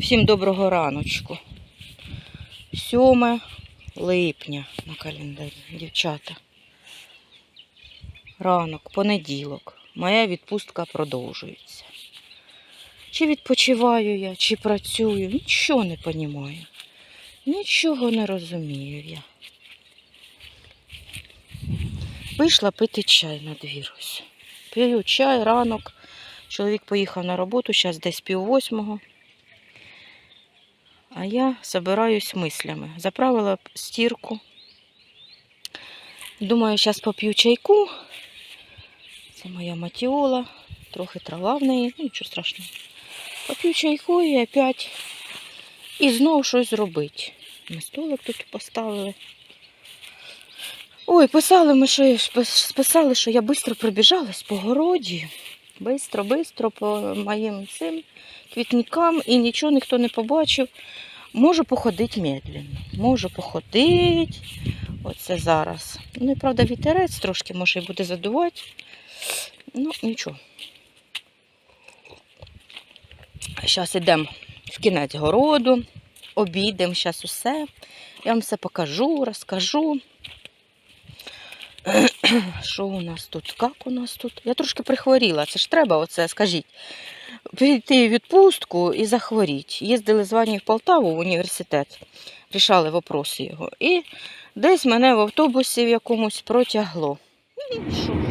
Всім доброго раночку. 7 липня на календарі, дівчата. Ранок, понеділок. Моя відпустка продовжується. Чи відпочиваю я, чи працюю, нічого не розумію. Нічого не розумію я. Вийшла пити чай на двір. П'ю чай, ранок. Чоловік поїхав на роботу, зараз десь пів восьмого. А я собираюсь мислями. Заправила стірку. Думаю, зараз поп'ю чайку. Це моя матіола. Трохи трава в неї, ну нічого страшного. Поп'ю чайку і опять. І знову щось зробити. Ми столик тут поставили. Ой, писали ми, що я списали, що я швидко пробіжалась по городі. Бистро, бистро по моїм цим квітникам і нічого ніхто не побачив. Можу походити медленно. Можу походити. Оце зараз. Ну і правда, вітерець трошки може і буде задувати. Ну, нічого. Зараз йдемо в кінець городу, обійдемо зараз усе. Я вам все покажу, розкажу. Що у нас тут? Як у нас тут? Я трошки прихворіла. Це ж треба, оце, скажіть. Піти в відпустку і захворіти. Їздили з Вані в Полтаву в університет, рішали вопроси його. І десь мене в автобусі в якомусь протягло. Ну, і що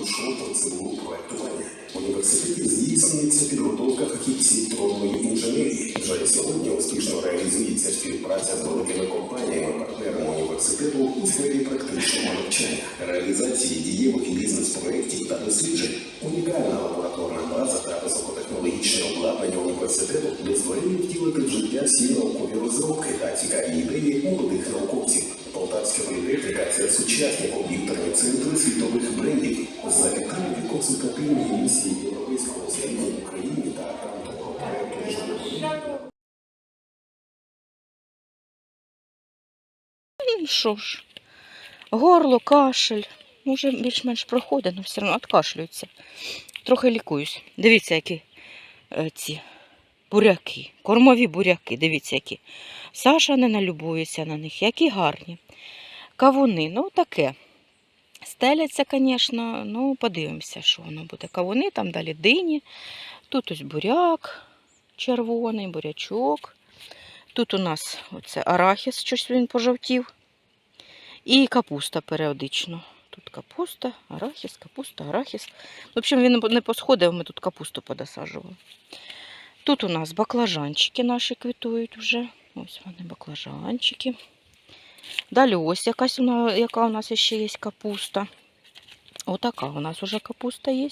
єдиний пройшов проектування. В університеті здійснюється підготовка фахівців дронної інженерії. Вже сьогодні успішно реалізується співпраця з великими компаніями, партнерами університету у сфері практичного навчання, реалізації дієвих бізнес-проєктів та досліджень. Унікальна лабораторна база та високотехнологічне обладнання університету дозволяють втілити в життя всі наукові розробки та цікаві ідеї молодих науковців. Полтавська політехніка це сучасні комп'ютерні центри світових брендів за підтримки консультативної місії Європейського Союзу в Україні та. Ну, що ж, горло, кашель. Може, більш-менш проходить, але все одно відкашлюється. Трохи лікуюсь. Дивіться, які е, ці буряки, кормові буряки, дивіться, які. Саша не налюбується на них, які гарні. Кавуни, ну таке. Стеляться, звісно, ну подивимося, що воно буде. Кавуни, там далі дині. Тут ось буряк червоний, бурячок. Тут у нас оце арахіс, щось він пожовтів. І капуста періодично. Тут капуста, арахіс, капуста, арахіс. В общем, він не посходив, ми тут капусту подосаджували. Тут у нас баклажанчики наші квітують вже. Ось вони баклажанчики. Далі ось якась яка у нас ще є капуста. Отака у нас вже капуста є.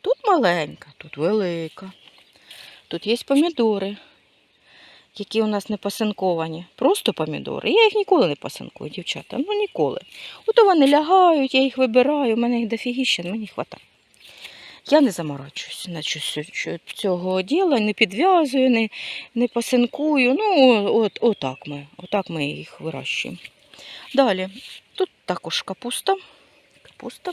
Тут маленька, тут велика. Тут є помідори, які у нас не пасинковані. Просто помідори. Я їх ніколи не пасинкую, дівчата. Ну ніколи. Ото вони лягають, я їх вибираю, у мене їх дофігіща, мені вистачає. Я не заморачуюсь на цього діла, не підв'язую, не, не пасинкую. Ну, от, отак ми, отак ми їх вирощуємо. Далі, тут також капуста. Капуста.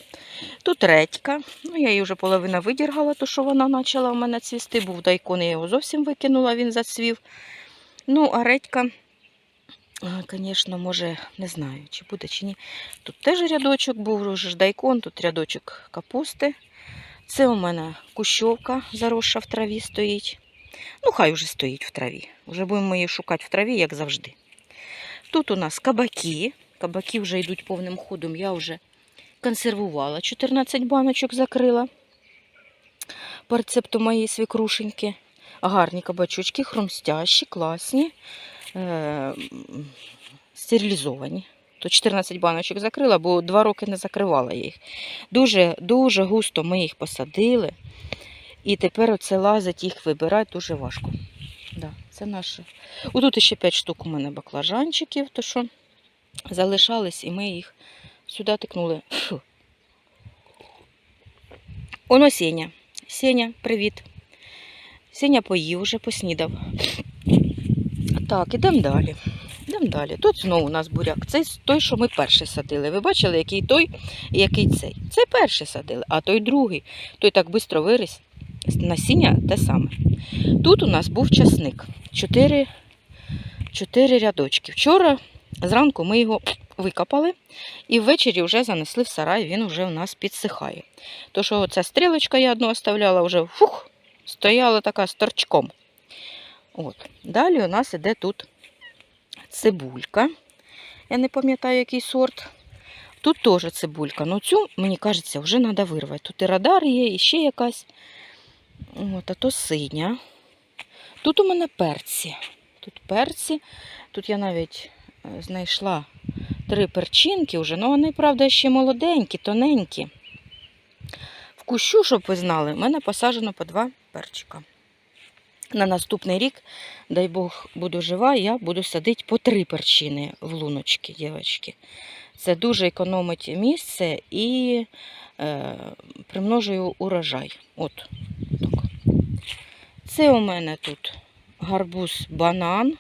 Тут редька. Ну, я її вже половина видіргала, то що вона почала в мене цвісти. Був дайкон, я його зовсім викинула, він зацвів. Ну, а редька, звісно, може, не знаю, чи буде, чи ні. Тут теж рядочок був, вже ж дайкон, тут рядочок капусти. Це у мене кущовка заросша в траві стоїть. Ну, хай вже стоїть в траві. Вже будемо її шукати в траві, як завжди. Тут у нас кабаки. Кабаки вже йдуть повним ходом. Я вже консервувала. 14 баночок закрила. По рецепту моєї свекрушеньки. Гарні кабачочки, хрумстящі, класні, е- стерилізовані. То 14 баночок закрила, бо 2 роки не закривала їх. Дуже, дуже густо ми їх посадили. І тепер оце лазить, їх вибирати дуже важко. Да, це наше. Отут ще 5 штук у мене баклажанчиків, то що залишались, і ми їх сюди тикнули. Фу. Оно Сеня. Сеня, привіт. Сеня поїв, вже поснідав. Так, ідемо далі. Йдемо далі. Тут знову у нас буряк. Це той, що ми перший садили. Ви бачили, який той і який цей. Це перший садили, а той другий. Той так швидко виріс. Насіння те саме. Тут у нас був часник. Чотири, чотири рядочки. Вчора зранку ми його викопали і ввечері вже занесли в сарай, він вже у нас підсихає. То, що ця стрілочка я одну оставляла, вже фух, стояла така з торчком. От. Далі у нас іде тут цибулька. Я не пам'ятаю, який сорт. Тут теж цибулька. Ну цю, мені кажеться, вже треба вирвати. Тут і радар є, і ще якась. От, а то синя. Тут у мене перці. Тут перці. Тут я навіть е, знайшла три перчинки вже. Ну вони, правда, ще молоденькі, тоненькі. В кущу, щоб ви знали, в мене посаджено по два перчика. На наступний рік, дай Бог, буду жива, я буду садити по три перчини в луночки, дівчатки. Це дуже економить місце і е, примножую урожай. От так. Це у мене тут гарбуз банан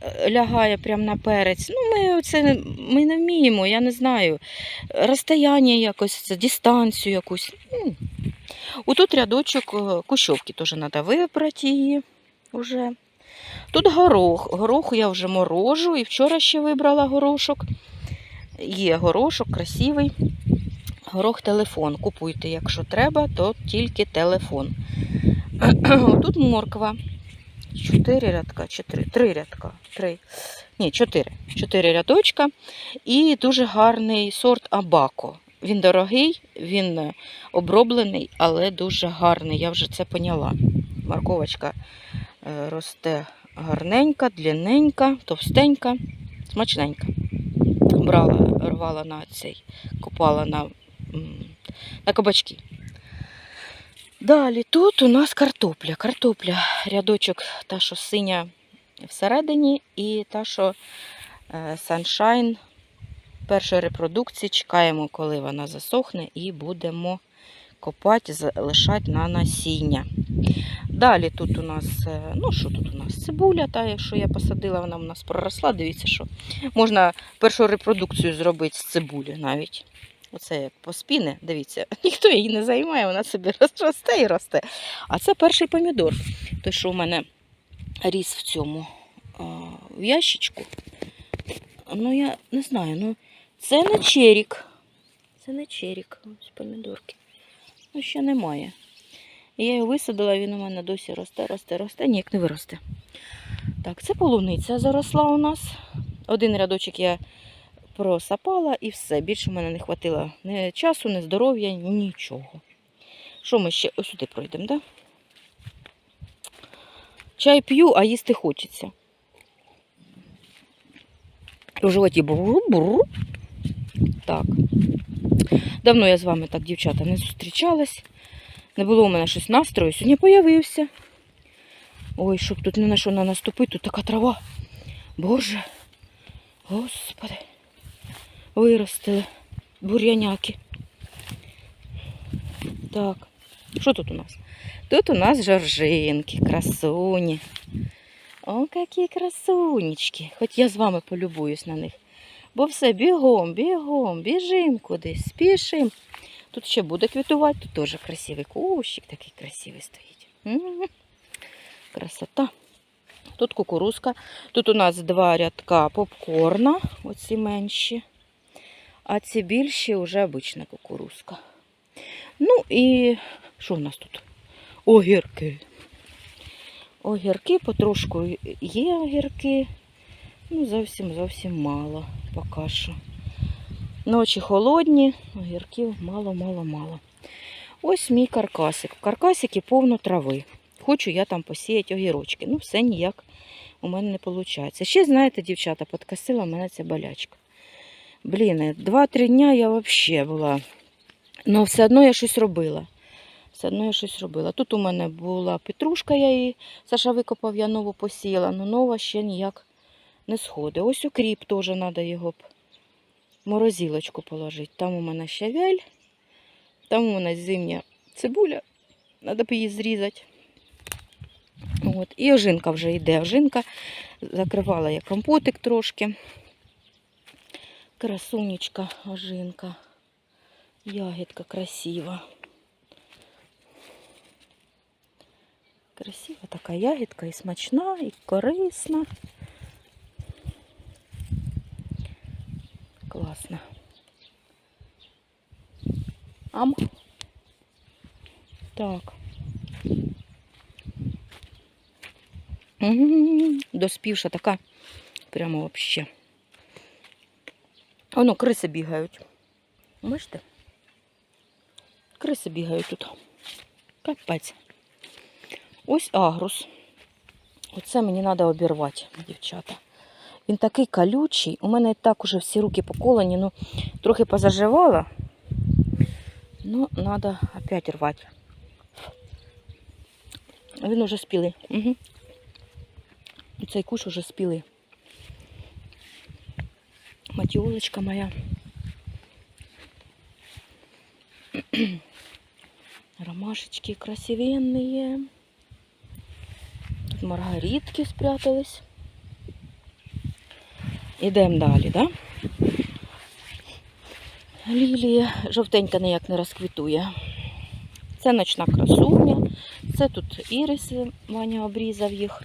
е, лягає прямо на перець. Ну, ми це ми не вміємо, я не знаю. Розстояння якось, дистанцію якусь. Отут рядочок е, кущовки теж треба вибрати її вже. Тут горох. Горох я вже морожу і вчора ще вибрала горошок. Є горошок красивий. Горох телефон. Купуйте, якщо треба, то тільки телефон. Тут морква. Чотири рядка, чотири, три рядка, три. Ні, чотири. Чотири рядочка. І дуже гарний сорт Абако. Він дорогий, він е, оброблений, але дуже гарний. Я вже це поняла. Морковочка е, росте гарненька, длинненька, товстенька, смачненька. Брала, рвала на цей, купала на, на кабачки. Далі тут у нас картопля. Картопля, рядочок, та, що синя всередині, і та, що е, Sunshine першої репродукції. Чекаємо, коли вона засохне, і будемо копати, залишати на насіння. Далі тут у нас, е, ну що тут у нас? Цибуля, та, що я посадила, вона у нас проросла. Дивіться, що можна першу репродукцію зробити з цибулі навіть. Оце як поспіне, дивіться, ніхто її не займає, вона собі росте і росте. А це перший помідор. Той, що у мене ріс в цьому в ящичку. Ну, я не знаю, ну це не черік. Це не черік. Ось помідорки. Ну, ще немає. Я його висадила, він у мене досі росте, росте, росте, ніяк не виросте. Так, це полуниця заросла у нас. Один рядочок я просапала і все. Більше в мене не хватило ні часу, ні здоров'я, нічого. Що ми ще ось сюди пройдемо, так? Да? Чай п'ю, а їсти хочеться. У животі буру-буру. Так. Давно я з вами так, дівчата, не зустрічалась. Не було у мене щось настрою. Сьогодні появився. Ой, щоб тут не на що не наступити, тут така трава. Боже. Господи. Виростили бур'яняки. Так. Що тут у нас? Тут у нас жоржинки, красуні. О, які красунечки. Хоч я з вами полюбуюсь на них. Бо все, бігом, бігом, біжим кудись, спішим. Тут ще буде квітувати, тут теж красивий кущик, такий красивий стоїть. Красота. Тут кукурузка. Тут у нас два рядка попкорна, оці менші. А ці більші вже обична кукурузка. Ну і що в нас тут? Огірки. Огірки потрошку є огірки. Ну, зовсім зовсім мало поки що. Ночі холодні, огірків мало-мало-мало. Ось мій каркасик. В каркасики повно трави. Хочу я там посіяти огірочки. Ну, все ніяк у мене не виходить. Ще, знаєте, дівчата, подкосила мене ця болячка. Блін, два-три дня я взагалі була. Ну, все одно я щось робила. Все одно я щось робила. Тут у мене була петрушка, я її Саша викопав, я нову посіяла, але нова ще ніяк не сходить. Ось укріп теж треба його б в морозилочку положити. Там у мене щавель, там у мене зимня цибуля, треба б її зрізати. От. І ожинка вже йде. Ожинка закривала я компотик трошки. Красунечка, ожинка. Ягідка красива. Красива така ягідка і смачна, і корисна. Ам. Так. Доспівша така. Прямо вообще. Воно криси бігають. Бачите? Криси бігають тут. Капець. Ось агрус. Оце мені треба обірвати, дівчата. Він такий колючий. У мене і так уже всі руки поколені, ну трохи позаживала. Ну, треба опять рвати. Він уже спілий. Угу. Цей куш уже спілий. Матіолочка моя. Ромашечки красивенные. Тут маргаритки спрятались. Ідемо далі, да? Лілія жовтенька ніяк не розквітує. Це ночна красуня. Це тут іриси, Ваня обрізав їх.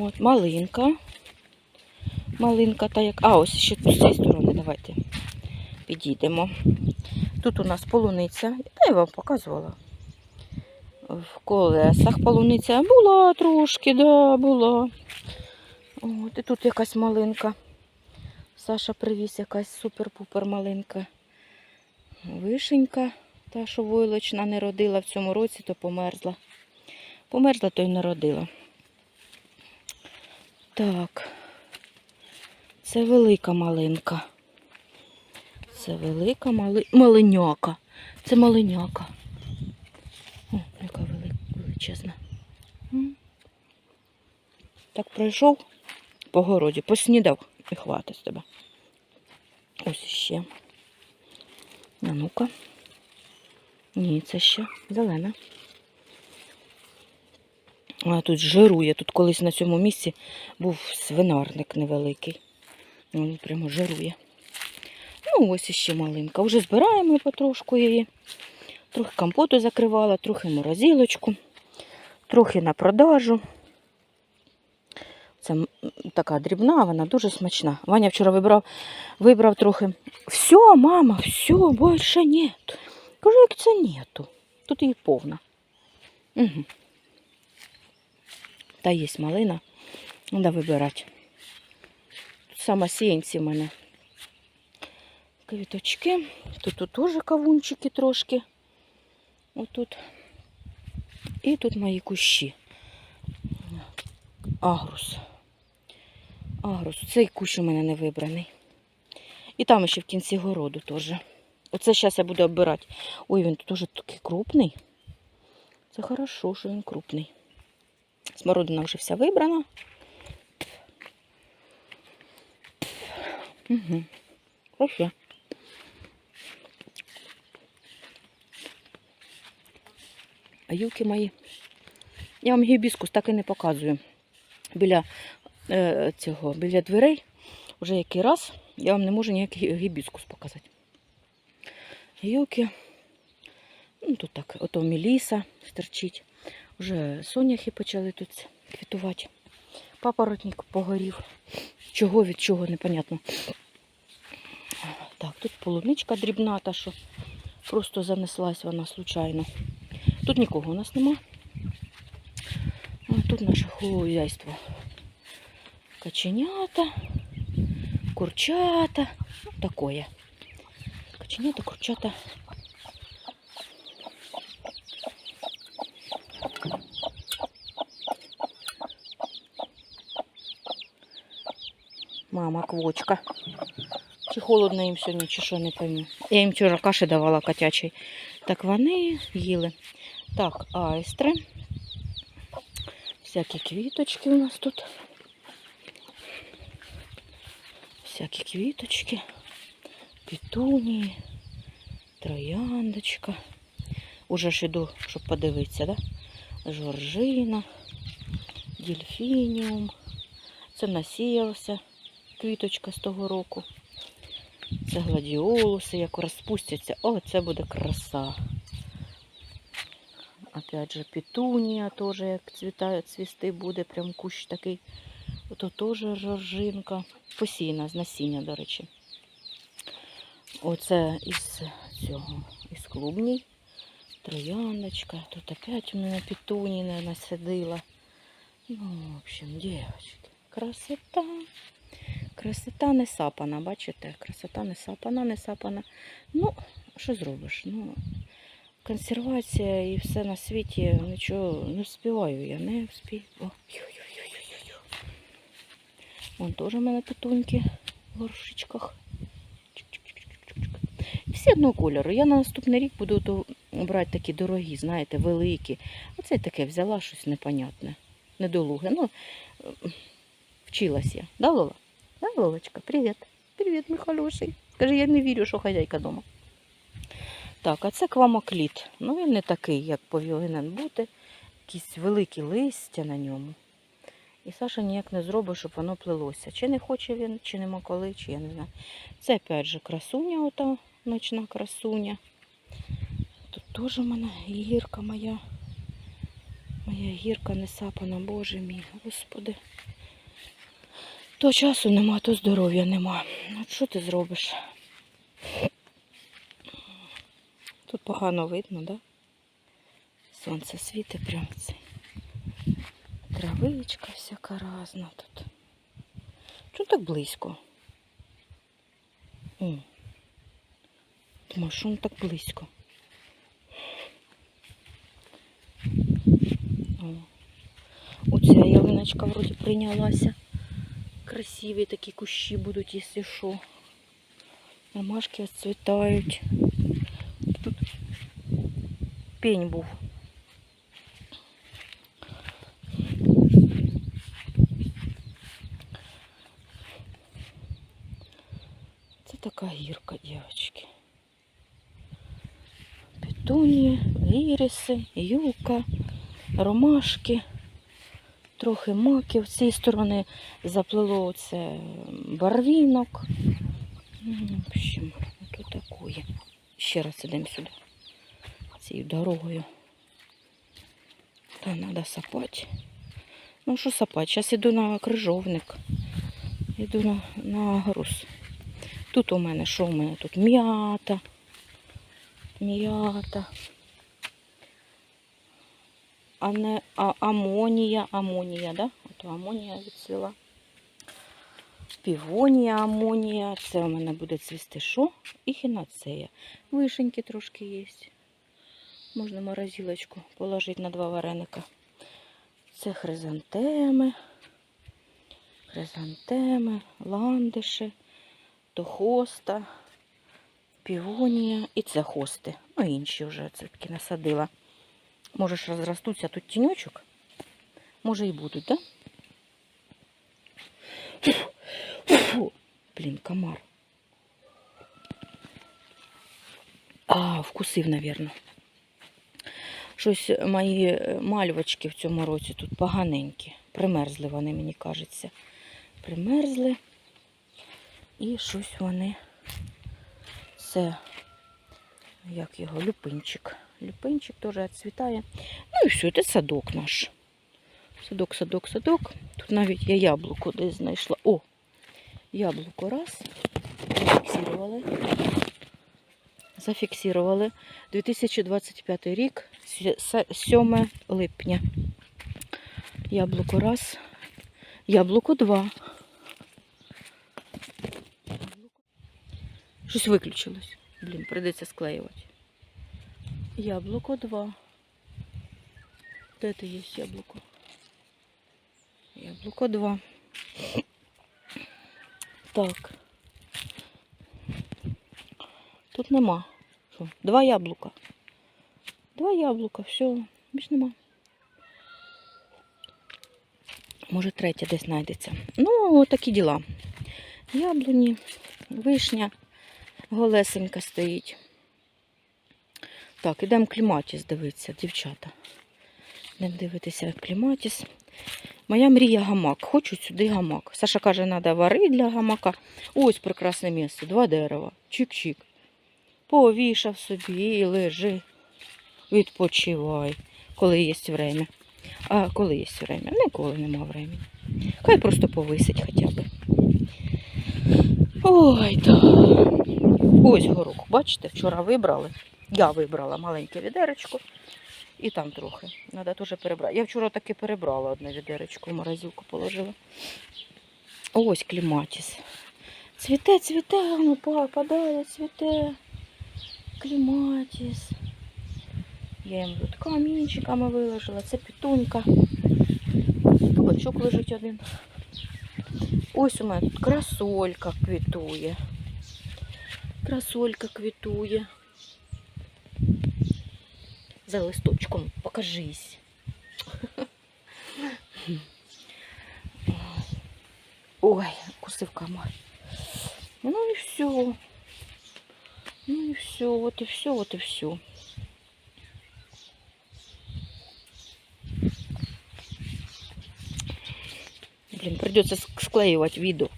От, малинка. Малинка та як. А, ось ще з цієї сторони, давайте підійдемо. Тут у нас полуниця. Та я вам показувала. В колесах полуниця була трошки, да, була. От, і тут якась малинка. Саша привіз якась супер-пупер малинка. Вишенька, та, що войлочна не родила в цьому році, то померзла. Померзла, то й не родила. Так. Це велика малинка. Це велика мали... малиняка. Це малиняка. О, яка величезна. Так пройшов по городі, поснідав і хватить з тебе. Ось ще. А ну-ка. Ні, це ще зелена. А тут жирує. Тут колись на цьому місці був свинарник невеликий. Він прямо жирує. Ну, ось іще малинка. Вже збираємо потрошку її. Трохи компоту закривала, трохи морозилочку, трохи на продажу. Це така дрібна, вона дуже смачна. Ваня вчора вибрав, вибрав трохи. Все, мама, все, більше нет. Кажу, як це нету. Тут її повна. Угу. Та є малина. Треба вибирати. Тут саме сіянці в мене. Квіточки. Тут, тут теж кавунчики трошки. Отут. І тут мої кущі. Агрус. Агрус. Цей кущ у мене не вибраний. І там ще в кінці городу теж. Оце зараз я буду обирати. Ой, він теж такий крупний. Це хорошо, що він крупний. Смородина вже вся вибрана. Угу. Хорошо. А юки мої. Я вам гібіскус так і не показую. Біля цього, біля дверей. Вже який раз я вам не можу ніякий гібіскус показати. Юки. Ну, тут так, ото Меліса стерчить. Вже соняхи почали тут квітувати. Папоротник погорів. Чого від чого, непонятно. Так, тут полуничка дрібната, що просто занеслась вона случайно. Тут нікого у нас нема. Тут наше хозяйство. Каченята, курчата. Ну, такое. Каченята, курчата. Мама, квочка. Чи холодно їм сьогодні, чи що, не пойму. Я їм вчора каші давала котячий. Так вони їли. Так, айстри. Всякі квіточки у нас тут. Всякі квіточки. Петунії, трояндочка. Уже ж іду, щоб подивитися, да? Жоржина, дельфініум. Це насіявся квіточка з того року. Це гладіолуси, як розпустяться. О, це буде краса. Опять же, петунія теж, як цвіта, цвісти буде, прям кущ такий. Ото теж жоржинка. Посійна, з насіння, до речі. Оце із цього, із клубній. Трояндочка. Тут опять у мене петунія насадила. Ну, в общем, девочки, красота. Красота не сапана, бачите? Красота не сапана, не сапана. Ну, що зробиш? Ну, консервація і все на світі, нічого не вспіваю я, не вспію. Вон теж у мене петуньки в горшечках. Всі одного кольору. Я на наступний рік буду то брати такі дорогі, знаєте, великі. Оце таке взяла щось непонятне, недолуге. Ну, вчилась я. Да, Лола? Да, Лолочка? Привіт. Привіт, мій хороший. Скажи, я не вірю, що хазяйка вдома. Так, а це квамокліт. Ну, він не такий, як повинен бути. Якісь великі листя на ньому. І Саша ніяк не зробить, щоб воно плелося. Чи не хоче він, чи нема коли, чи я не знаю. Це опять же красуня, ота ночна красуня. Тут теж у мене гірка моя. Моя гірка не сапана, боже мій, господи. То часу нема, то здоров'я нема. Ну, що ти зробиш? Тут погано видно, да? Сонце світить прям в цей. Травичка всяка разна тут. Чому так близько? О. Думаю, що так близько? Оця ялиночка вроді прийнялася. Красиві такі кущі будуть, якщо що. Ромашки розцвітають. Тут пень був. Це така гірка, дівчатки. Петунії, іріси, юка, ромашки, трохи маків. З цієї сторони заплило це барвінок. Ну, В общем, тут такое. Ще раз ідемо сюди. Цією дорогою. Та треба сапати. Ну що сапати? Зараз іду на крижовник. Іду на, на груз. Тут у мене що у мене? Тут м'ята. М'ята. А не а, амонія, амонія, да? Ото амонія відсила. Півонія, амонія. Це у мене буде цвісти що? І хінацея. Вишеньки трошки є. Можна морозилочку положити на два вареника. Це хризантеми, хризантеми, ландиші, то хоста, півонія і це хости. Ну, інші вже це таки насадила. Може ж розростуться тут тіньочок. Може і будуть, так? Да? Блін, комар. А, вкусив, напевно. Щось мої е, мальвочки в цьому році тут поганенькі. Примерзли вони, мені кажеться. Примерзли. І щось вони. Це, як його, люпинчик. Люпинчик теж відцвітає. Ну і все, це садок наш. Садок, садок, садок. Тут навіть я яблуко десь знайшла. О! Яблуко раз. Зафіксували. Зафіксували. 2025 рік, 7 липня. Яблуко раз. Яблуко два. Щось виключилось. Блін, прийдеться склеювати. Яблуко два. Де ти є яблуко? Яблуко два. Так. Тут нема. Що? Два яблука. Два яблука, все, більш нема. Може, третє десь знайдеться. Ну, такі діла. Яблуні, вишня, голесенька стоїть. Так, ідемо кліматіс дивитися, дівчата. Йдемо дивитися кліматіс. Моя мрія гамак. Хочу сюди гамак. Саша каже, треба вари для гамака. Ось прекрасне місце. Два дерева. Чик-чик. Повішав собі і лежи. Відпочивай, коли є время. А коли є время? Ніколи нема времени. Хай просто повисить хоча б. Ой, да. Ось горох. Бачите, вчора вибрали. Я вибрала маленьке відеречко. І там трохи. Треба теж перебрати. Я вчора таки перебрала одне відеречко, в морозилку положила. Ось кліматіс. Цвіте, цвіте, воно па- падає, цвіте. Кліматіс. Я їм тут камінчиками виложила. Це пітунька. Кабачок лежить один. Ось у мене тут красолька квітує. Красолька квітує. За листочком покажись. Ой, кусив комар. Ну и все. Ну и все, вот и все, вот и все. Блин, придется ск- склеивать видео.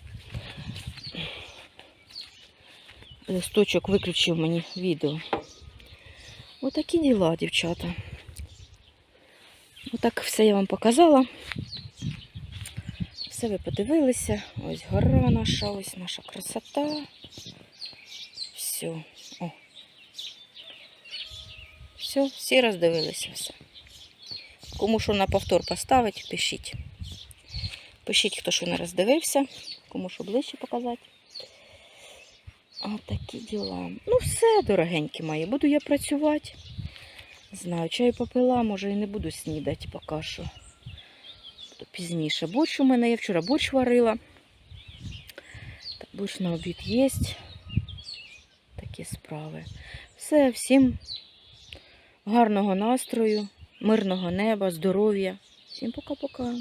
Листочок виключив мені відео. Отакі діла, дівчата. Отак все я вам показала. Все ви подивилися. Ось гора наша, ось наша красота. Все. О. Все, всі роздивилися все. Кому що на повтор поставить, пишіть. Пишіть, хто що не роздивився, кому що ближче показати. Отакі діла. Ну, все, дорогенькі мої, буду я працювати. Знаю, чаю попила, може і не буду снідати поки що. Буду пізніше. Борщ у мене я вчора борщ варила. Так, борщ на обід є. Такі справи. Все, всім гарного настрою, мирного неба, здоров'я. Всім пока-пока.